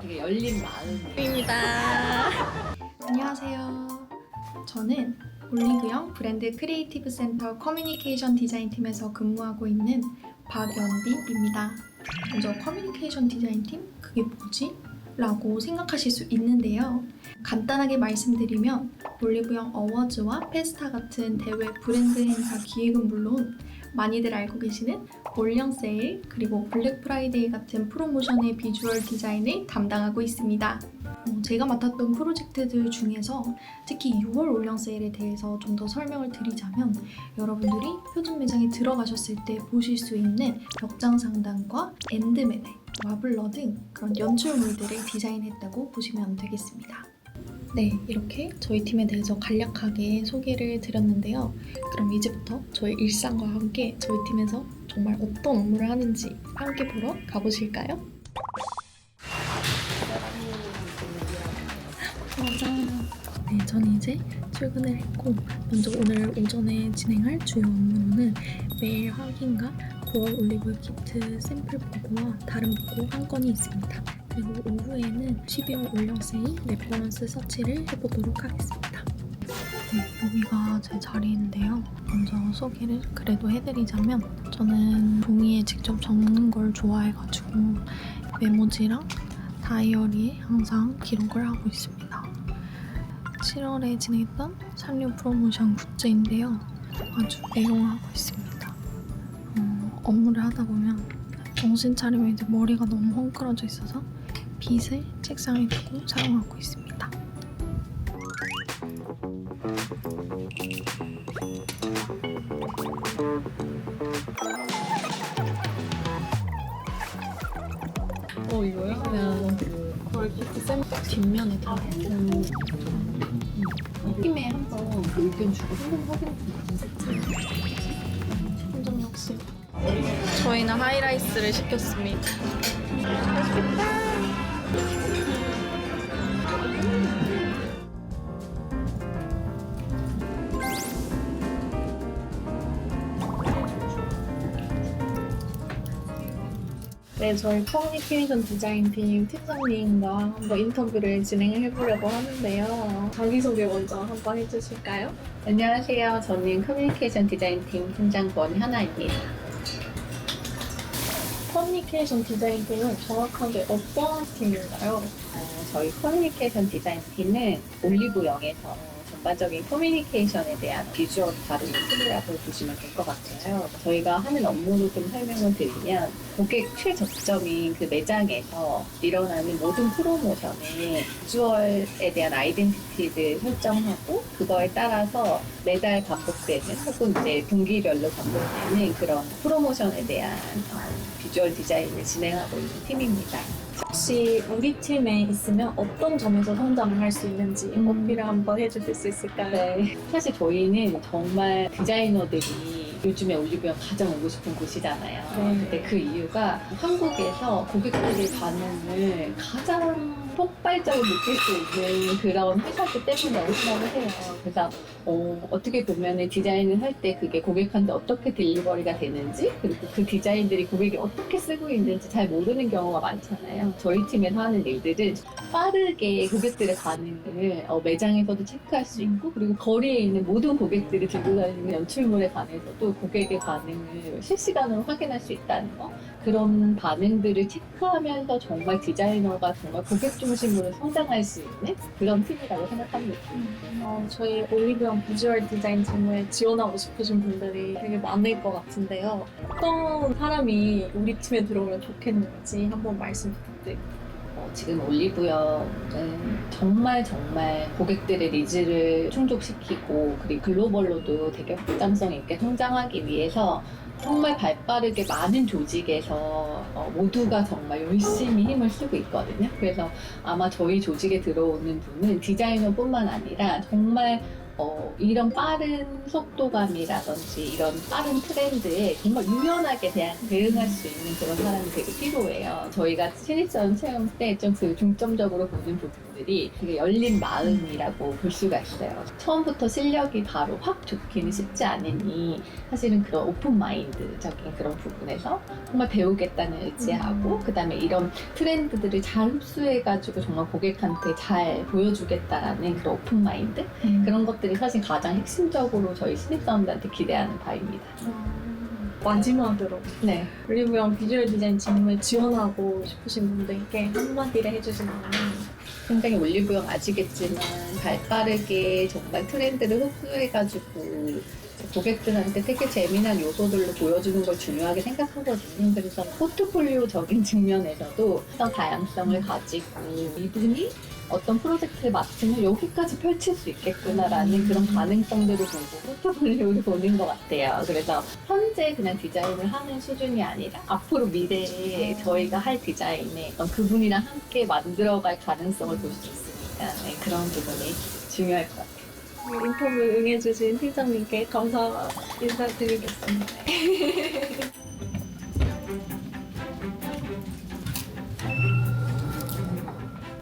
되게 열린 마음이 입니다. 안녕하세요. 저는 올리브영 브랜드 크리에이티브 센터 커뮤니케이션 디자인 팀에서 근무하고 있는 박연빈입니다. 먼저 커뮤니케이션 디자인 팀? 그게 뭐지? 라고 생각하실 수 있는데요. 간단하게 말씀드리면 올리브영 어워즈와 페스타 같은 대외 브랜드 행사 기획은 물론 많이들 알고 계시는 올영 세일 그리고 블랙 프라이데이 같은 프로모션의 비주얼 디자인을 담당하고 있습니다. 어, 제가 맡았던 프로젝트들 중에서 특히 6월 올영 세일에 대해서 좀 더 설명을 드리자면 여러분들이 표준 매장에 들어가셨을 때 보실 수 있는 벽장 상단과 엔드맨에 와블러 등 그런 연출물들을 디자인했다고 보시면 되겠습니다. 네, 이렇게 저희 팀에 대해서 간략하게 소개를 드렸는데요. 그럼 이제부터 저의 일상과 함께 저희 팀에서 정말 어떤 업무를 하는지 함께 보러 가보실까요? 이제 출근을 했고 먼저 오늘 오전에 진행할 주요 업무는 매일 확인과 9월 올리브 키트 샘플 보고와 다른 보고 한 건이 있습니다. 그리고 오후에는 12월 올영 세일 레퍼런스 서치를 해보도록 하겠습니다. 네, 여기가 제 자리인데요. 먼저 소개를 그래도 해드리자면 저는 종이에 직접 적는 걸 좋아해가지고 메모지랑 다이어리에 항상 기록을 하고 있습니다. 7월에 진행했던 산류 프로모션 굿즈인데요. 아주 애용하고 있습니다. 어, 업무를 하다 보면 정신 차리면 이제 머리가 너무 헝클어져 있어서 빗을 책상에 두고 사용하고 있습니다. 어 이거요? 그걸 샘 뒷면에 다 음. 팀에 한번 그 의견 주고 한번 확인해 점점 역시? 저희는 하이라이스를 시켰습니다. 네, 저희 커뮤니케이션 디자인팀 팀장님과 한번 인터뷰를 진행을 해보려고 하는데요. 자기소개 먼저 한번 해주실까요? 안녕하세요. 저는 커뮤니케이션 디자인팀 팀장 권현아입니다. 커뮤니케이션 디자인팀은 정확하게 어떤 팀인가요? 어, 저희 커뮤니케이션 디자인팀은 올리브영에서 전반적인 커뮤니케이션에 대한 비주얼 다루는 팀이라고 보시면 될 것 같아요. 저희가 하는 업무를 좀 설명을 드리면 고객 최저점인 그 매장에서 일어나는 모든 프로모션의 비주얼에 대한 아이덴티티를 설정하고 그거에 따라서 매달 반복되는 혹은 이제 분기별로 반복되는 그런 프로모션에 대한 어, 비주얼 디자인을 진행하고 있는 팀입니다. 혹시 우리 팀에 있으면 어떤 점에서 성장을 할 수 있는지 음. 어필을 한번 해주실 수 있을까요? 네. 사실 저희는 정말 디자이너들이 요즘에 올리브영 가장 오고 싶은 곳이잖아요. 네. 근데 그 이유가 한국에서 고객들의 반응을 가장 폭발적으로 느낄 수 있는 그런 회사기 때문이라고 생각을 해요. 그래서 어, 어떻게 보면 디자인을 할 때 그게 고객한테 어떻게 딜리버리가 되는지 그리고 그 디자인들이 고객이 어떻게 쓰고 있는지 잘 모르는 경우가 많잖아요. 저희 팀에서 하는 일들은 빠르게 고객들의 반응을 어, 매장에서도 체크할 수 있고 그리고 거리에 있는 모든 고객들이 들고 다니는 연출물에 관해서도 고객의 반응을 실시간으로 확인할 수 있다는 거 그런 반응들을 체크하면서 정말 디자이너가 정말 고객 중 심으로 성장할 수 있는 그런 팀이라고 생각합니다. 어, 저희 올리브영 비주얼 디자인 팀에 지원하고 싶으신 분들이 되게 많을 것 같은데요. 어떤 사람이 우리 팀에 들어오면 좋겠는지 한번 말씀 부탁드립니다. 어, 지금 올리브영은 정말 정말 고객들의 니즈를 충족시키고 그리고 글로벌로도 되게 확장성 있게 성장하기 위해서 정말 발빠르게 많은 조직에서 어, 모두가 정말 열심히 힘을 쓰고 있거든요. 그래서 아마 저희 조직에 들어오는 분은 디자이너뿐만 아니라 정말 어, 이런 빠른 속도감이라든지 이런 빠른 트렌드에 정말 유연하게 대한, 대응할 수 있는 그런 사람이 되게 필요해요. 저희가 신입사원 채용 때좀 그 중점적으로 보는 부분들이 되게 열린 마음이라고 볼 수가 있어요. 처음부터 실력이 바로 확 좋기는 쉽지 않으니 사실은 그런 오픈 마인드적인 그런 부분에서 정말 배우겠다는 의지하고 그 다음에 이런 트렌드들을 잘 흡수해가지고 정말 고객한테 잘 보여주겠다라는 그런 오픈 마인드 그런 것 들이 사실 가장 핵심적으로 저희 신입사원들한테 기대하는 바입니다. 마지막으로 네. 올리브영 비주얼 디자인 직무에 지원하고 싶으신 분들께 한마디를 해주신다면 굉장히 올리브영 아시겠지만 발 빠르게 정말 트렌드를 흡수해가지고 고객들한테 되게 재미난 요소들로 보여주는 걸 중요하게 생각하거든요. 그래서 포트폴리오적인 측면에서도 어떤 다양성을 가지고 이분이 어떤 프로젝트를 맡으면 여기까지 펼칠 수 있겠구나라는 그런 가능성들을 보고 포트폴리오를 보는 것 같아요. 그래서 현재 그냥 디자인을 하는 수준이 아니라 앞으로 미래에 저희가 할 디자인에 그분이랑 함께 만들어갈 가능성을 볼 수 있으니까 네, 그런 부분이 중요할 것 같아요. 인터뷰 응해주신 팀장님께 감사 인사드리겠습니다.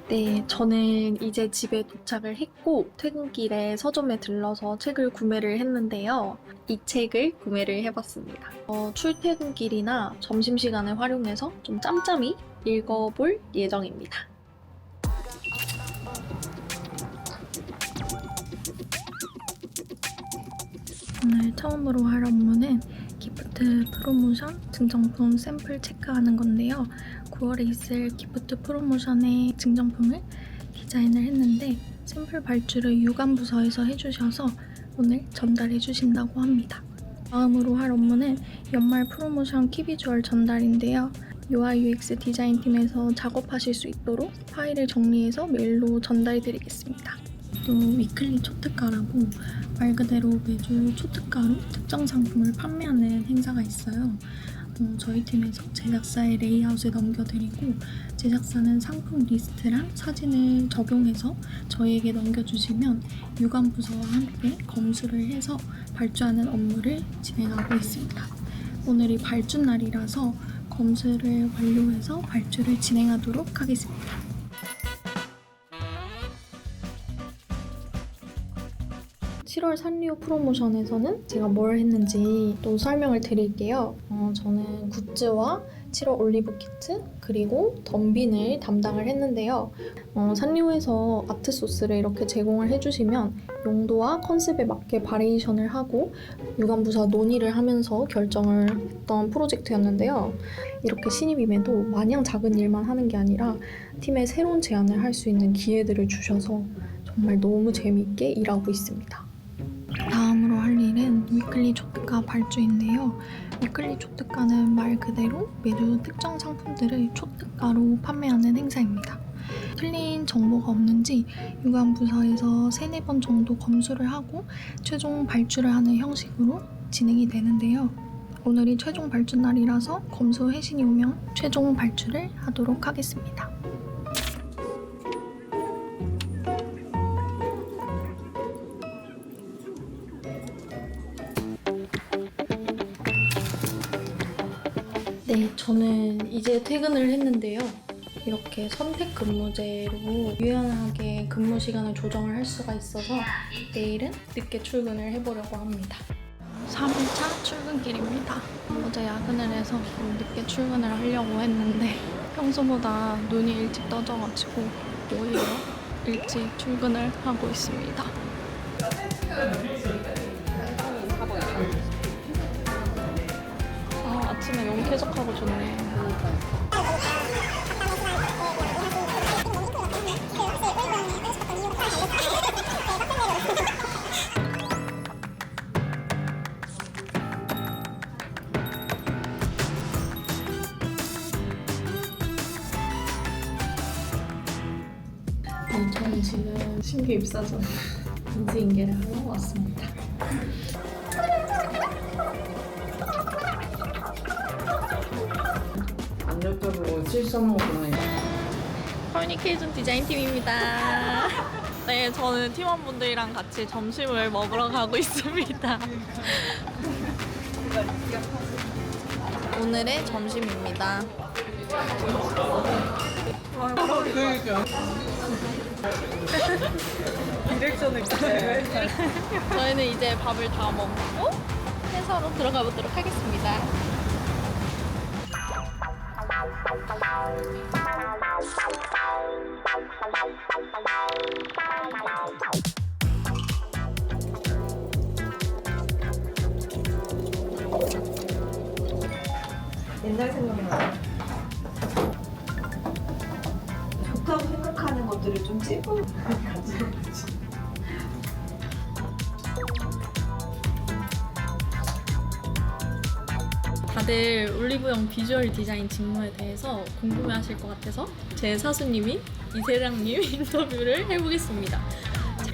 네, 저는 이제 집에 도착을 했고 퇴근길에 서점에 들러서 책을 구매를 했는데요. 이 책을 구매를 해봤습니다. 어, 출퇴근길이나 점심시간을 활용해서 좀 짬짬이 읽어볼 예정입니다. 오늘 처음으로 할 업무는 기프트 프로모션 증정품 샘플 체크하는 건데요. 9월에 있을 기프트 프로모션의 증정품을 디자인을 했는데 샘플 발주를 유관부서에서 해주셔서 오늘 전달해 주신다고 합니다. 다음으로 할 업무는 연말 프로모션 키비주얼 전달인데요. UI UX 디자인팀에서 작업하실 수 있도록 파일을 정리해서 메일로 전달해 드리겠습니다. 또 위클리 초특가라고 말 그대로 매주 초특가로 특정 상품을 판매하는 행사가 있어요. 어, 저희 팀에서 제작사의 레이아웃을 넘겨드리고 제작사는 상품 리스트랑 사진을 적용해서 저희에게 넘겨주시면 유관 부서와 함께 검수를 해서 발주하는 업무를 진행하고 있습니다. 오늘이 발주 날이라서 검수를 완료해서 발주를 진행하도록 하겠습니다. 7월 산리오 프로모션에서는 제가 뭘 했는지 또 설명을 드릴게요. 어, 저는 굿즈와 7월 올리브 키트 그리고 덤빈을 담당을 했는데요. 어, 산리오에서 아트 소스를 이렇게 제공을 해주시면 용도와 컨셉에 맞게 바리에이션을 하고 유관부서 논의를 하면서 결정을 했던 프로젝트였는데요. 이렇게 신입임에도 마냥 작은 일만 하는 게 아니라 팀에 새로운 제안을 할 수 있는 기회들을 주셔서 정말 너무 재미있게 일하고 있습니다. 다음으로 할 일은 위클리 초특가 발주인데요. 위클리 초특가는 말 그대로 매주 특정 상품들을 초특가로 판매하는 행사입니다. 틀린 정보가 없는지 유관부서에서 세네 번 정도 검수를 하고 최종 발주를 하는 형식으로 진행이 되는데요. 오늘이 최종 발주 날이라서 검수 회신이 오면 최종 발주를 하도록 하겠습니다. 저는 이제 퇴근을 했는데요. 이렇게 선택 근무제로 유연하게 근무 시간을 조정을 할 수가 있어서 내일은 늦게 출근을 해보려고 합니다. 3일차 출근길입니다. 어제 야근을 해서 좀 늦게 출근을 하려고 했는데 평소보다 눈이 일찍 떠져가지고 오히려 일찍 출근을 하고 있습니다. 아, 아침에 너무 쾌적하고 좋네. 네, 저는 지금 신규 입사전 인지인계를 하러 왔습니다. 실수하는 거구나. 커뮤니케이션 디자인 팀입니다. 네, 저는 팀원분들이랑 같이 점심을 먹으러 가고 있습니다. 오늘의 점심입니다. 저희는 이제 밥을 다 먹고 회사로 들어가 보도록 하겠습니다. 옛날 생각나. 좋다고 생각하는 것들을 좀 찝어. 다들 올리브영 비주얼 디자인 직무에 대해서 궁금해하실 것 같아서 제 사수님이 이세랑님 인터뷰를 해보겠습니다.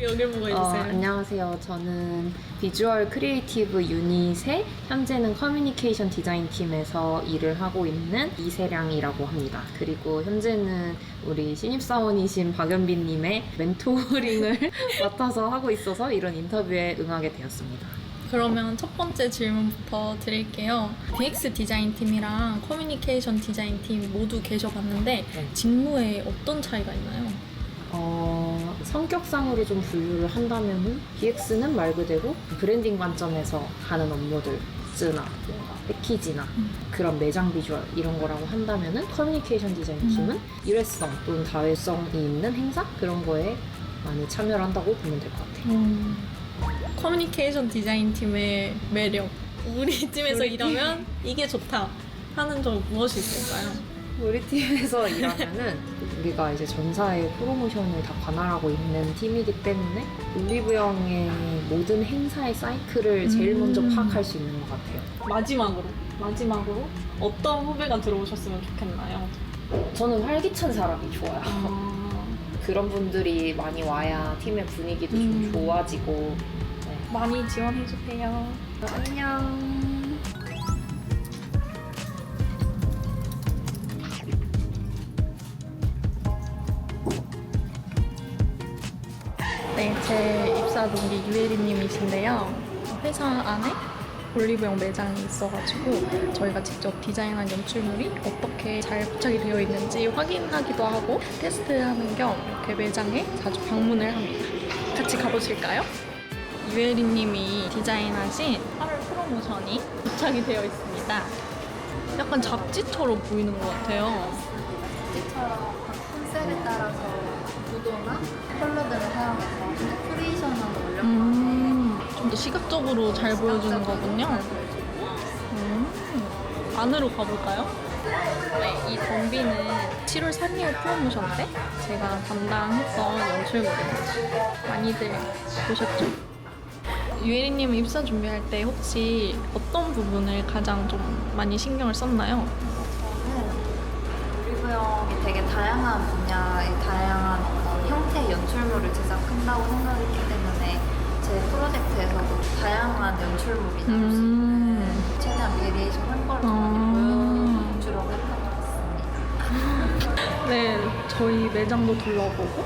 여기 보고 어, 해주세요. 안녕하세요. 저는 비주얼 크리에이티브 유닛의 현재는 커뮤니케이션 디자인 팀에서 일을 하고 있는 이세량이라고 합니다. 그리고 현재는 우리 신입사원이신 박연빈님의 멘토링을 맡아서 하고 있어서 이런 인터뷰에 응하게 되었습니다. 그러면 첫 번째 질문부터 드릴게요. DX 디자인 팀이랑 커뮤니케이션 디자인 팀 모두 계셔봤는데 네. 직무에 어떤 차이가 있나요? 어, 성격상으로 좀 분류를 한다면은 DX는 말 그대로 브랜딩 관점에서 하는 업무들 굿즈나 뭔가 패키지나 음. 그런 매장 비주얼 이런 거라고 한다면은 커뮤니케이션 디자인 팀은 일회성 또는 다회성이 있는 행사 그런 거에 많이 참여를 한다고 보면 될 것 같아요. 음, 커뮤니케이션 디자인 팀의 매력. 우리 팀에서 우리 팀. 일하면 이게 좋다 하는 점 무엇이 있을까요? 우리 팀에서 일하면은 우리가 이제 전사의 프로모션을 다 관할하고 있는 팀이기 때문에 올리브영의 모든 행사의 사이클을 제일 음. 먼저 파악할 수 있는 것 같아요. 마지막으로 마지막으로 어떤 후배가 들어오셨으면 좋겠나요? 저는 활기찬 사람이 좋아요. 아, 그런 분들이 많이 와야 팀의 분위기도 음. 좀 좋아지고. 네. 많이 지원해 주세요. 안녕. 네, 제 입사 동기 유혜리님이신데요. 회사 안에 올리브영 매장이 있어가지고 저희가 직접 디자인한 연출물이 어떻게 잘 부착이 되어 있는지 확인하기도 하고 테스트하는 겸 이렇게 매장에 자주 방문을 합니다. 같이 가보실까요? 유혜리님이 디자인하신 8월 프로모션이 부착이 되어 있습니다. 약간 잡지처럼 보이는 것 같아요. 찌처럼 컨셉에 따라서 구도나 컬러들을 사용해서 데코레이션을 올렸거든요. 음, 좀 더 시각적으로 잘 보여주는 거군요. 음, 안으로 가볼까요? 네, 이 덤비는 7월 산리오 프로모션 때 제가 담당했던 연출물입니다. 많이들 보셨죠? 유혜리님 입사 준비할 때 혹시 어떤 부분을 가장 좀 많이 신경을 썼나요? 올리브영이 되게 다양한 분야의 다양한 어떤 형태의 연출물을 제작한다고 생각했기 때문에 제 프로젝트에서도 다양한 연출물이 나올 수 음. 있는 최대한 베리에이션 한 거를. 많이 보여주려고 했던 것 같습니다. 네, 저희 매장도 둘러보고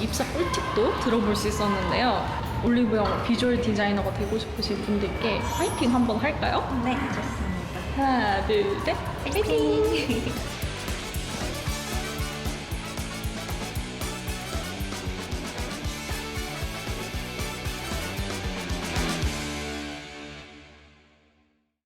입사 꿀팁도 들어볼 수 있었는데요. 올리브영 비주얼 디자이너가 되고 싶으신 분들께 파이팅 한번 할까요? 네, 좋습니다. 하나, 둘, 셋, 파이팅!